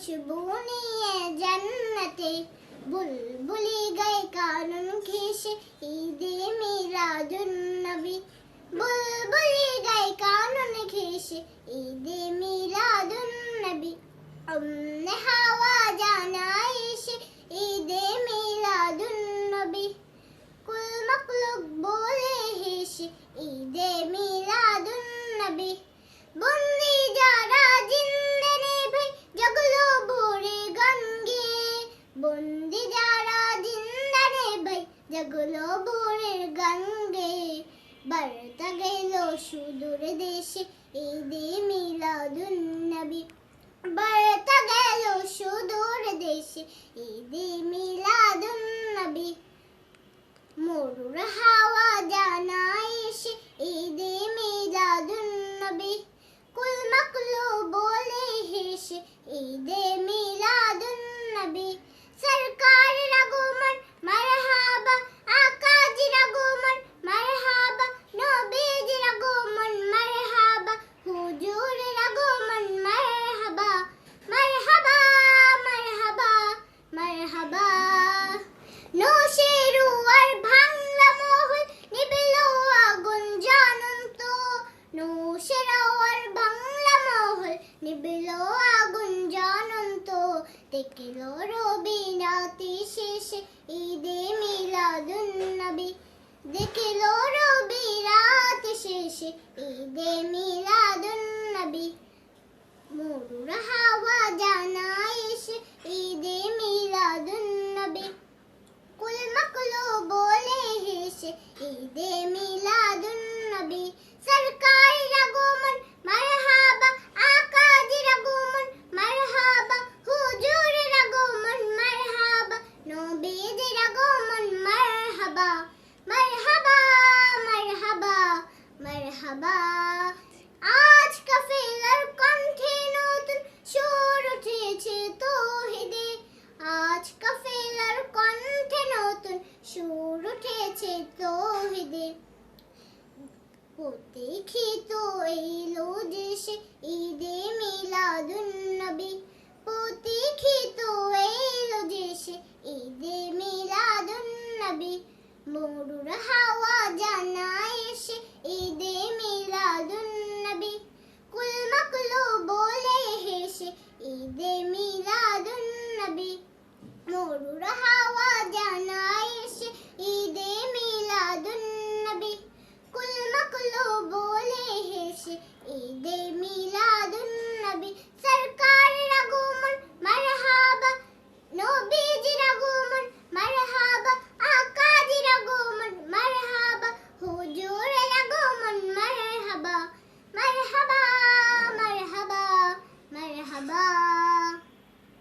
खुशबूने जन्नते बुलबुली गए कानून खीश ईदे मेरा नबी बुलबुली गए कानून खीश ईदे मेरा नबी अम्मा জগলো ভোরের গঙ্গে বার্তা গেল সুদূর দেশে ঈদে মিলাদুন নবী। বার্তা গেল সুদূর দেশে ঈদে মিলাদুন নবী। মরুর হাওয়া জানায় এসে ঈদে মিলাদুন নবী। কুল মকলু বলে হেসে ঈদে মিলাদুন নবী। সরকারের নিবিল আগুন জানুন তো দেখিল রবি রাতে শেষে ঈদে মিলাদুন নবী দেখিল রবি রাত শেষে ঈদে মিলাদুন নবী মরুর হাওয়া এসে ঈদে মিলাদুন নবী কুল মকলো বলে হেসে ঈদে মিলাদুন মারহাবা আজ কাফেলার কণ্ঠে নতুন সুর উঠেছে তৌহিদে। আজ কাফেলার কণ্ঠে নতুন সুর উঠেছে তৌহিদে। প্রতীক্ষিত এলো দেশে ঈদে মিলাদুন নবী প্রতীক্ষিত এলো দেশে ঈদে মিলাদুন নবী মরুর হাওয়া İde miladun nabi nuru hava cana yaşı İde miladun